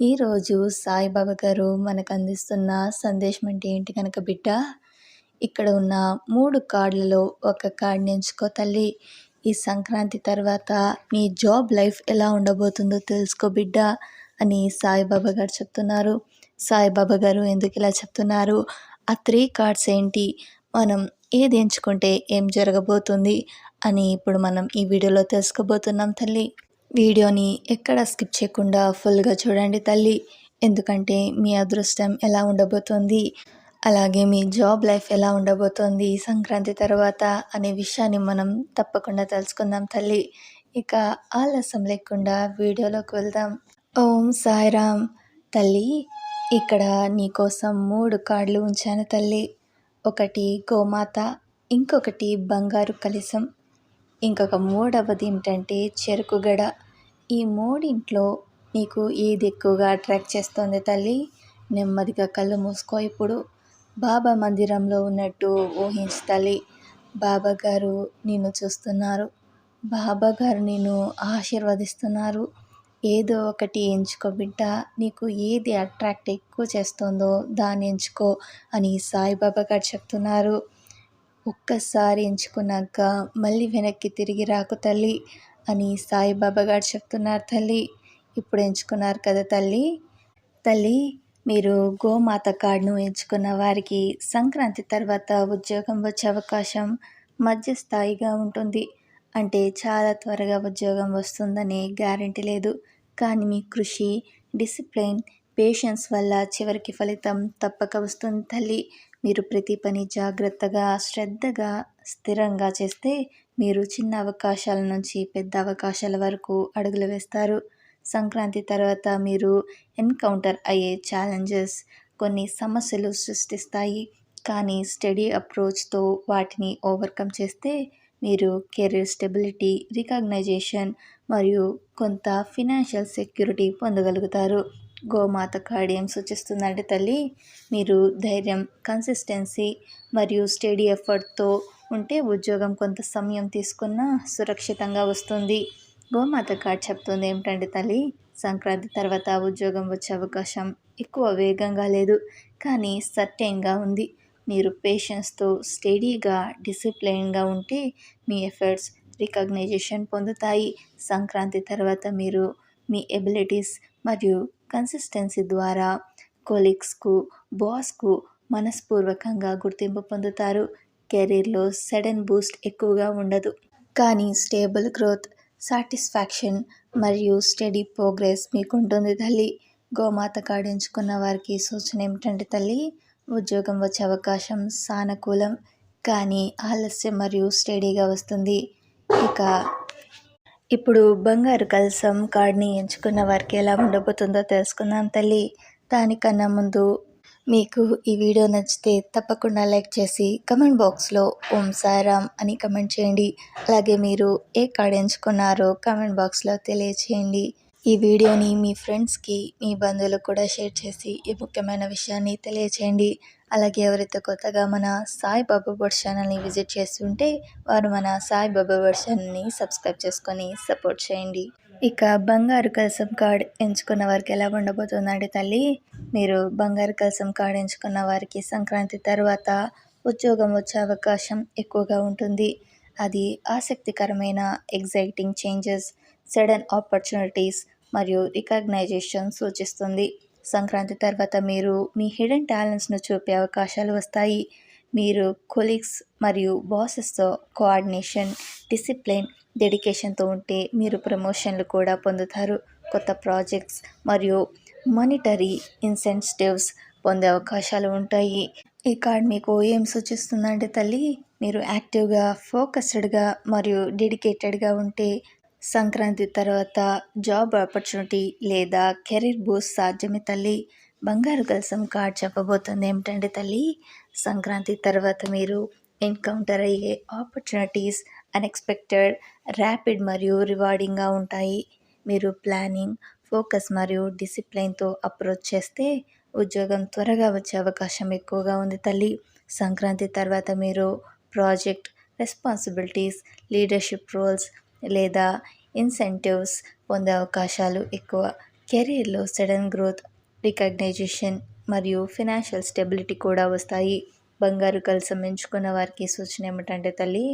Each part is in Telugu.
ఈరోజు సాయిబాబా గారు మనకు అందిస్తున్న సందేశం అంటే ఏంటి కనుక బిడ్డ? ఇక్కడ ఉన్న మూడు కార్డులలో ఒక కార్డుని ఎంచుకో తల్లి. ఈ సంక్రాంతి తర్వాత నీ జాబ్ లైఫ్ ఎలా ఉండబోతుందో తెలుసుకో బిడ్డ అని సాయిబాబా గారు చెప్తున్నారు. సాయిబాబా గారు ఎందుకు ఇలా చెప్తున్నారు? ఆ త్రీ కార్డ్స్ ఏంటి? మనం ఏది ఎంచుకుంటే ఏం జరగబోతుంది? అని ఇప్పుడు మనం ఈ వీడియోలో తెలుసుకోబోతున్నాం తల్లి. వీడియోని ఎక్కడ స్కిప్ చేయకుండా ఫుల్గా చూడండి తల్లి. ఎందుకంటే మీ అదృష్టం ఎలా ఉండబోతోంది అలాగే మీ జాబ్ లైఫ్ ఎలా ఉండబోతోంది సంక్రాంతి తర్వాత అనే విషయాన్ని మనం తప్పకుండా తెలుసుకుందాం తల్లి. ఇక ఆలస్యం లేకుండా వీడియోలోకి వెళ్దాం. ఓం సాయిరామ్. తల్లి ఇక్కడ నీకోసం మూడు కార్డులు ఉంచాను తల్లి. ఒకటి గోమాత ఇంకొకటి బంగారు కలిసం ఇంకొక మూడవది ఏంటంటే చెరుకు గడ ఈ మూడింట్లో నీకు ఏది ఎక్కువగా అట్రాక్ట్ చేస్తుంది తల్లి? నెమ్మదిగా కళ్ళు మూసుకో ఇప్పుడు. బాబా మందిరంలో ఉన్నట్టు ఊహించు తల్లి. బాబా గారు నిన్ను చూస్తున్నారు. బాబా గారు నిన్ను ఆశీర్వదిస్తున్నారు. ఏదో ఒకటి ఎంచుకో బిడ్డ. నీకు ఏది అట్రాక్ట్ ఎక్కువ చేస్తుందో దాన్ని ఎంచుకో అని సాయిబాబా గారు చెప్తున్నారు. ఒక్కసారి ఎంచుకున్నాక మళ్ళీ వెనక్కి తిరిగి రాకు తల్లి అని సాయిబాబా గారు చెప్తున్నారు తల్లి. ఇప్పుడు ఎంచుకున్నారు కదా తల్లి. తల్లి మీరు గోమాత కార్డును ఎంచుకున్న వారికి సంక్రాంతి తర్వాత ఉద్యోగం వచ్చే అవకాశం మధ్య స్థాయిగా ఉంటుంది. అంటే చాలా త్వరగా ఉద్యోగం వస్తుందనే గ్యారంటీ లేదు. కానీ మీ కృషి డిసిప్లిన్ పేషెన్స్ వల్ల చివరికి ఫలితం తప్పక వస్తుంది తల్లి. మీరు ప్రతి పని జాగ్రత్తగా శ్రద్ధగా స్థిరంగా చేస్తే మీరు చిన్న అవకాశాల నుంచి పెద్ద అవకాశాల వరకు అడుగులు వేస్తారు. సంక్రాంతి తర్వాత మీరు ఎన్కౌంటర్ అయ్యే ఛాలెంజెస్ కొన్ని సమస్యలు సృష్టిస్తాయి. కానీ స్టడీ అప్రోచ్తో వాటిని ఓవర్కమ్ చేస్తే మీరు కెరీర్ స్టెబిలిటీ రికగ్నైజేషన్ మరియు కొంత ఫినాన్షియల్ సెక్యూరిటీ పొందగలుగుతారు. గోమాత కార్డ్ ఏం సూచిస్తుందంటే తల్లి మీరు ధైర్యం కన్సిస్టెన్సీ మరియు స్టడీ ఎఫర్ట్తో ఉంటే ఉద్యోగం కొంత సమయం తీసుకున్నా సురక్షితంగా వస్తుంది. గోమాత కార్డ్ చెప్తుంది ఏమిటంటే తల్లి సంక్రాంతి తర్వాత ఉద్యోగం వచ్చే అవకాశం ఎక్కువ వేగంగా లేదు కానీ సర్టైన్గా ఉంది. మీరు పేషెన్స్తో స్టడీగా డిసిప్లైన్గా ఉంటే మీ ఎఫర్ట్స్ రికగ్నైజేషన్ పొందుతాయి. సంక్రాంతి తర్వాత మీరు మీ ఎబిలిటీస్ మరియు కన్సిస్టెన్సీ ద్వారా కొలీగ్స్కు బాస్కు మనస్పూర్వకంగా గుర్తింపు పొందుతారు. కెరీర్లో సడన్ బూస్ట్ ఎక్కువగా ఉండదు. కానీ స్టేబుల్ గ్రోత్ సాటిస్ఫాక్షన్ మరియు స్టడీ ప్రోగ్రెస్ మీకు ఉంటుంది తల్లి. గోమాత కాడించుకున్న ఎంచుకున్న వారికి సూచన ఏమిటంటే తల్లి ఉద్యోగం వచ్చే అవకాశం సానుకూలం కానీ ఆలస్యం మరియు స్టడీగా వస్తుంది. ఇక ఇప్పుడు బంగారు కలసం కార్డ్ని ఎంచుకున్న వారికి ఎలా ఉండబోతుందో తెలుసుకుందాం తల్లి. దానికన్నా ముందు మీకు ఈ వీడియో నచ్చితే తప్పకుండా లైక్ చేసి కమెంట్ బాక్స్లో ఓం సారామ్ అని కమెంట్ చేయండి. అలాగే మీరు ఏ కార్డ్ ఎంచుకున్నారో కమెంట్ బాక్స్లో తెలియచేయండి. ఈ వీడియోని మీ ఫ్రెండ్స్కి మీ బంధువులకు కూడా షేర్ చేసి ఈ ముఖ్యమైన విషయాన్ని తెలియచేయండి. అలాగే ఎవరైతే కొత్తగా మన సాయి బాబా బర్డ్ ఛానల్ని విజిట్ చేస్తుంటే వారు మన సాయి బాబా బర్డ్ ఛానల్ని సబ్స్క్రైబ్ చేసుకొని సపోర్ట్ చేయండి. ఇక బంగారు కలసం కార్డ్ ఎంచుకున్న వారికి ఎలా ఉండబోతుందండి తల్లి? మీరు బంగారు కలసం కార్డ్ ఎంచుకున్న వారికి సంక్రాంతి తర్వాత ఉద్యోగం వచ్చే అవకాశం ఎక్కువగా ఉంటుంది. అది ఆసక్తికరమైన ఎగ్జైటింగ్ చేంజెస్. సడన్ ఆపర్చునిటీస్ మరియు రికగ్నైజేషన్ సూచిస్తుంది. సంక్రాంతి తర్వాత మీరు మీ హిడెన్ టాలెంట్స్ను చూపే అవకాశాలు వస్తాయి. మీరు కొలీగ్స్ మరియు బాసెస్తో కోఆర్డినేషన్ డిసిప్లిన్ డెడికేషన్తో ఉంటే మీరు ప్రమోషన్లు కూడా పొందుతారు. కొత్త ప్రాజెక్ట్స్ మరియు మానిటరీ ఇన్సెన్సిటివ్స్ పొందే అవకాశాలు ఉంటాయి. ఈ కార్డ్ మీకు ఏం సూచిస్తుందంటే తల్లి మీరు యాక్టివ్గా ఫోకస్డ్గా మరియు డెడికేటెడ్గా ఉంటే సంక్రాంతి తర్వాత జాబ్ ఆపర్చునిటీ లేదా కెరీర్ బూస్ట్ సాధ్యమే తల్లి. బంగారు కలసం కార్డ్ చెప్పబోతుంది. ఏమిటంటే తల్లి? సంక్రాంతి తర్వాత మీరు ఎన్కౌంటర్ అయ్యే ఆపర్చునిటీస్ అన్ఎక్స్పెక్టెడ్ ర్యాపిడ్ మరియు రివార్డింగ్గా ఉంటాయి. మీరు ప్లానింగ్ ఫోకస్ మరియు డిసిప్లైన్తో అప్రోచ్ చేస్తే ఉద్యోగం త్వరగా వచ్చే అవకాశం ఎక్కువగా ఉంది తల్లి. సంక్రాంతి తర్వాత మీరు ప్రాజెక్ట్ రెస్పాన్సిబిలిటీస్ లీడర్షిప్ రోల్స్ లేదా ఇన్సెంటివ్స్ పొందే అవకాశాలు ఎక్కువ. కెరీర్లో సడన్ గ్రోత్ రికగ్నైజేషన్ మరియు ఫినాన్షియల్ స్టెబిలిటీ కూడా వస్తాయి. బంగారు కలసం ఎంచుకున్న వారికి సూచన ఏమిటంటే తల్లి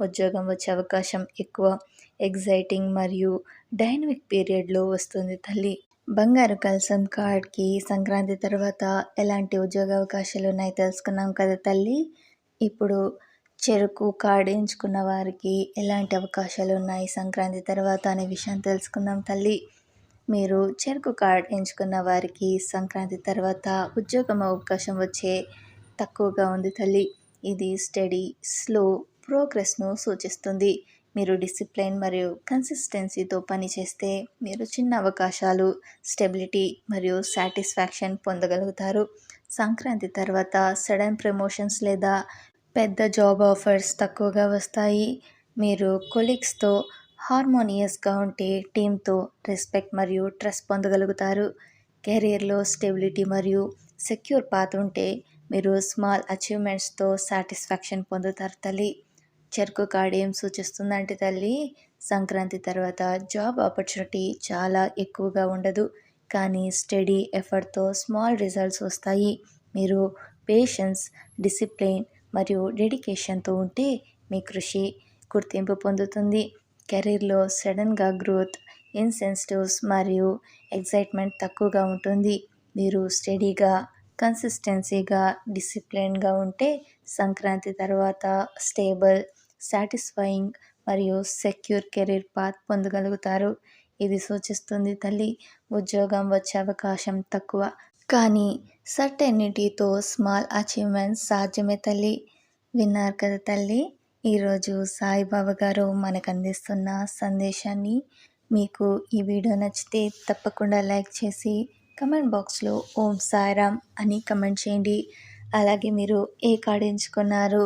ఉద్యోగం వచ్చే అవకాశం ఎక్కువ. ఎగ్జైటింగ్ మరియు డైనమిక్ పీరియడ్లో వస్తుంది తల్లి. బంగారు కలసం కార్డ్కి సంక్రాంతి తర్వాత ఎలాంటి ఉద్యోగ అవకాశాలు ఉన్నాయి తెలుసుకున్నాం కదా తల్లి. ఇప్పుడు చెరుకు కార్డు ఎంచుకున్న వారికి ఎలాంటి అవకాశాలు ఉన్నాయి సంక్రాంతి తర్వాత అనే విషయం తెలుసుకుందాం తల్లి. మీరు చెరుకు కార్డ్ ఎంచుకున్న వారికి సంక్రాంతి తర్వాత ఉద్యోగం అవకాశం వచ్చే తక్కువగా ఉంది తల్లి. ఇది స్టడీ స్లో ప్రోగ్రెస్ను సూచిస్తుంది. మీరు డిసిప్లైన్ మరియు కన్సిస్టెన్సీతో పనిచేస్తే మీరు చిన్న అవకాశాలు స్టెబిలిటీ మరియు సాటిస్ఫాక్షన్ పొందగలుగుతారు. సంక్రాంతి తర్వాత సడన్ ప్రమోషన్స్ లేదా పెద్ద జాబ్ ఆఫర్స్ తక్కువగా వస్తాయి. మీరు కొలీగ్స్తో హార్మోనియస్గా ఉంటే టీంతో రెస్పెక్ట్ మరియు ట్రస్ట్ పొందగలుగుతారు. కెరీర్లో స్టెబిలిటీ మరియు సెక్యూర్ పాత్ ఉంటే మీరు స్మాల్ అచీవ్మెంట్స్తో సాటిస్ఫాక్షన్ పొందుతారు తల్లి. చెరుకు కార్డ్ ఏం సూచిస్తుందంటే తల్లి సంక్రాంతి తర్వాత జాబ్ ఆపర్చునిటీ చాలా ఎక్కువగా ఉండదు. కానీ స్టడీ ఎఫర్ట్తో స్మాల్ రిజల్ట్స్ వస్తాయి. మీరు పేషెన్స్ డిసిప్లిన్ మరియు డెడికేషన్తో ఉంటే మీ కృషి గుర్తింపు పొందుతుంది. కెరీర్లో సడన్గా గ్రోత్ ఇన్సెన్సిటివ్స్ మరియు ఎగ్జైట్మెంట్ తక్కువగా ఉంటుంది. మీరు స్టడీగా కన్సిస్టెన్సీగా డిసిప్లిన్గా ఉంటే సంక్రాంతి తర్వాత స్టేబుల్ సాటిస్ఫైయింగ్ మరియు సెక్యూర్ కెరీర్ పాత్ పొందగలుగుతారు. ఇది సూచిస్తుంది తల్లి ఉద్యోగం వచ్చే అవకాశం తక్కువ. కానీ సర్టెనిటీతో స్మాల్ అచీవ్మెంట్స్ సాధ్యమే తల్లి. విన్నారు కదా తల్లి ఈరోజు సాయిబాబా గారు మనకు అందిస్తున్న సందేశాన్ని. మీకు ఈ వీడియో నచ్చితే తప్పకుండా లైక్ చేసి కమెంట్ బాక్స్లో ఓం సాయిరామ్ అని కమెంట్ చేయండి. అలాగే మీరు ఏ కార్డు ఎంచుకున్నారు?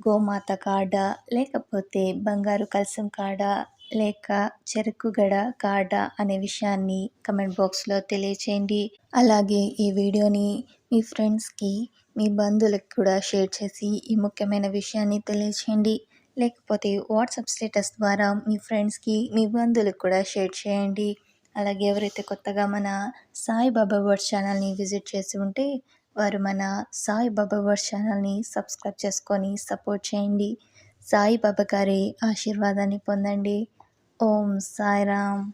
గోమాత కార్డా? లేకపోతే బంగారు కలసం కార్డా? లేక చెరుకు గడ కాడా అనే విషయాన్ని కమెంట్ బాక్స్లో తెలియచేయండి. అలాగే ఈ వీడియోని మీ ఫ్రెండ్స్కి మీ బంధువులకు కూడా షేర్ చేసి ఈ ముఖ్యమైన విషయాన్ని తెలియచేయండి. లేకపోతే వాట్సాప్ స్టేటస్ ద్వారా మీ ఫ్రెండ్స్కి మీ బంధువులకు కూడా షేర్ చేయండి. అలాగే ఎవరైతే కొత్తగా మన సాయిబాబా వర్డ్ ఛానల్ని విజిట్ చేసి ఉంటే వారు మన సాయిబాబా వర్డ్ ఛానల్ని సబ్స్క్రైబ్ చేసుకొని సపోర్ట్ చేయండి. సాయిబాబా గారి ఆశీర్వాదాన్ని పొందండి. ఓం సాయిరామ్.